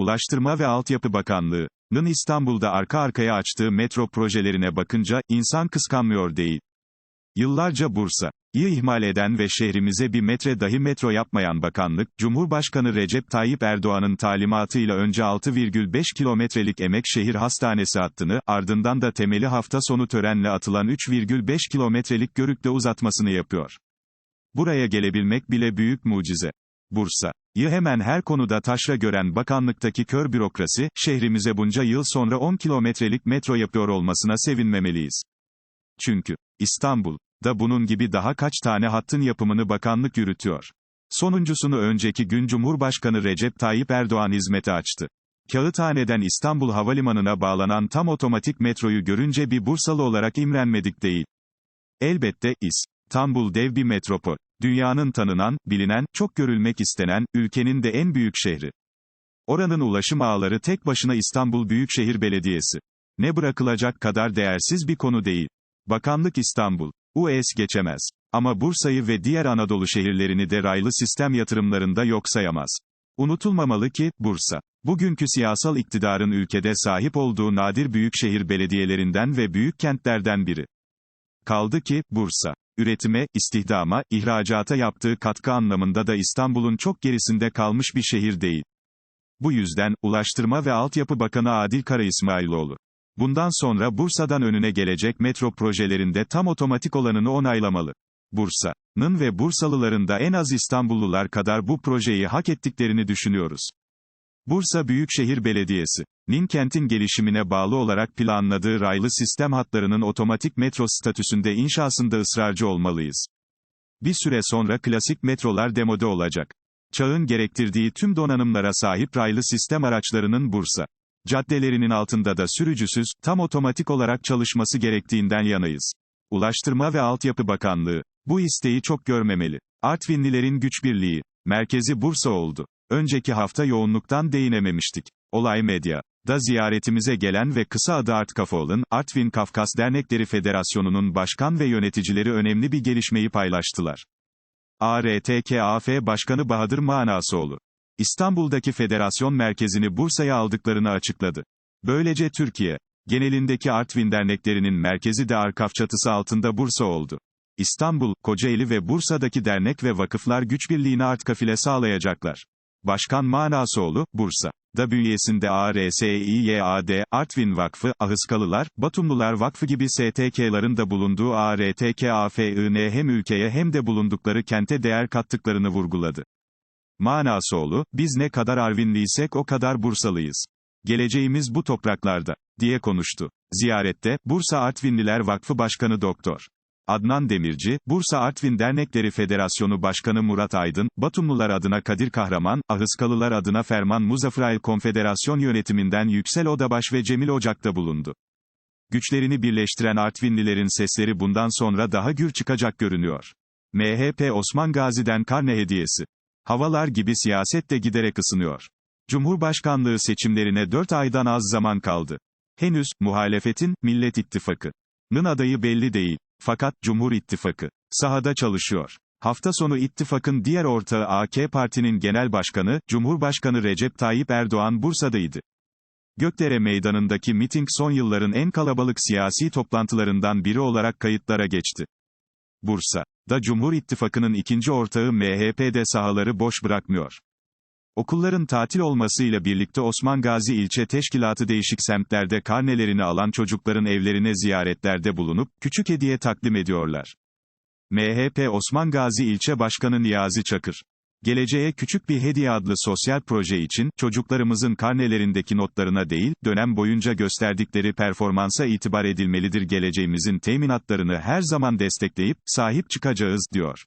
Ulaştırma ve Altyapı Bakanlığı'nın İstanbul'da arka arkaya açtığı metro projelerine bakınca, insan kıskanmıyor değil. Yıllarca Bursa'yı ihmal eden ve şehrimize bir metre dahi metro yapmayan bakanlık, Cumhurbaşkanı Recep Tayyip Erdoğan'ın talimatıyla önce 6,5 kilometrelik Emek Şehir Hastanesi hattını, ardından da temeli hafta sonu törenle atılan 3,5 kilometrelik Görük'te uzatmasını yapıyor. Buraya gelebilmek bile büyük mucize. Bursa'yı hemen her konuda taşra gören bakanlıktaki kör bürokrasi, şehrimize bunca yıl sonra 10 kilometrelik metro yapıyor olmasına sevinmemeliyiz. Çünkü, İstanbul'da bunun gibi daha kaç tane hattın yapımını bakanlık yürütüyor. Sonuncusunu önceki gün Cumhurbaşkanı Recep Tayyip Erdoğan hizmete açtı. Kağıthane'den İstanbul Havalimanı'na bağlanan tam otomatik metroyu görünce bir Bursalı olarak imrenmedik değil. Elbette, İstanbul dev bir metropol. Dünyanın tanınan, bilinen, çok görülmek istenen, ülkenin de en büyük şehri. Oranın ulaşım ağları tek başına İstanbul Büyükşehir Belediyesi. Ne bırakılacak kadar değersiz bir konu değil. Bakanlık İstanbul. US geçemez. Ama Bursa'yı ve diğer Anadolu şehirlerini de raylı sistem yatırımlarında yok sayamaz. Unutulmamalı ki, Bursa, bugünkü siyasal iktidarın ülkede sahip olduğu nadir büyükşehir belediyelerinden ve büyük kentlerden biri. Kaldı ki, Bursa, üretime, istihdama, ihracata yaptığı katkı anlamında da İstanbul'un çok gerisinde kalmış bir şehir değil. Bu yüzden, Ulaştırma ve Altyapı Bakanı Adil Kara İsmailoğlu, bundan sonra Bursa'dan önüne gelecek metro projelerinde tam otomatik olanını onaylamalı. Bursa'nın ve Bursalıların da en az İstanbullular kadar bu projeyi hak ettiklerini düşünüyoruz. Bursa Büyükşehir Belediyesi'nin kentin gelişimine bağlı olarak planladığı raylı sistem hatlarının otomatik metro statüsünde inşasında ısrarcı olmalıyız. Bir süre sonra klasik metrolar demode olacak. Çağın gerektirdiği tüm donanımlara sahip raylı sistem araçlarının Bursa caddelerinin altında da sürücüsüz, tam otomatik olarak çalışması gerektiğinden yanayız. Ulaştırma ve Altyapı Bakanlığı bu isteği çok görmemeli. Artvinlilerin güç birliği merkezi Bursa oldu. Önceki hafta yoğunluktan değinememiştik. Olay Medya da ziyaretimize gelen ve kısa adı Art Kafol'un, Artvin Kafkas Dernekleri Federasyonu'nun başkan ve yöneticileri önemli bir gelişmeyi paylaştılar. ARTKAF Başkanı Bahadır Manasoğlu, İstanbul'daki federasyon merkezini Bursa'ya aldıklarını açıkladı. Böylece Türkiye, genelindeki Artvin derneklerinin merkezi de Arkaf çatısı altında Bursa oldu. İstanbul, Kocaeli ve Bursa'daki dernek ve vakıflar güç birliğini artkafile sağlayacaklar. Başkan Manasoğlu, Bursa, da bünyesinde ARSİYAD, Artvin Vakfı, Ahıskalılar, Batumlular Vakfı gibi STK'ların da bulunduğu ARTKAFIN hem ülkeye hem de bulundukları kente değer kattıklarını vurguladı. Manasoğlu, biz ne kadar Arvinliysek o kadar Bursalıyız. Geleceğimiz bu topraklarda, diye konuştu. Ziyarette, Bursa Artvinliler Vakfı Başkanı Doktor. Adnan Demirci, Bursa Artvin Dernekleri Federasyonu Başkanı Murat Aydın, Batumlular adına Kadir Kahraman, Ahıskalılar adına Ferman Muzafrail Konfederasyon yönetiminden Yüksel Odabaş ve Cemil Ocak'ta bulundu. Güçlerini birleştiren Artvinlilerin sesleri bundan sonra daha gür çıkacak görünüyor. MHP Osman Gazi'den karne hediyesi. Havalar gibi siyaset de giderek ısınıyor. Cumhurbaşkanlığı seçimlerine 4 aydan az zaman kaldı. Henüz, muhalefetin, Millet İttifakı'nın adayı belli değil. Fakat, Cumhur İttifakı, sahada çalışıyor. Hafta sonu ittifakın diğer ortağı AK Parti'nin genel başkanı, Cumhurbaşkanı Recep Tayyip Erdoğan Bursa'daydı. Gökdere Meydanı'ndaki miting son yılların en kalabalık siyasi toplantılarından biri olarak kayıtlara geçti. Bursa, da Cumhur İttifakı'nın ikinci ortağı MHP de sahaları boş bırakmıyor. Okulların tatil olmasıyla birlikte Osman Gazi ilçe teşkilatı değişik semtlerde karnelerini alan çocukların evlerine ziyaretlerde bulunup, küçük hediye takdim ediyorlar. MHP Osman Gazi ilçe başkanı Niyazi Çakır. Geleceğe Küçük Bir Hediye adlı sosyal proje için, çocuklarımızın karnelerindeki notlarına değil, dönem boyunca gösterdikleri performansa itibar edilmelidir geleceğimizin teminatlarını her zaman destekleyip, sahip çıkacağız, diyor.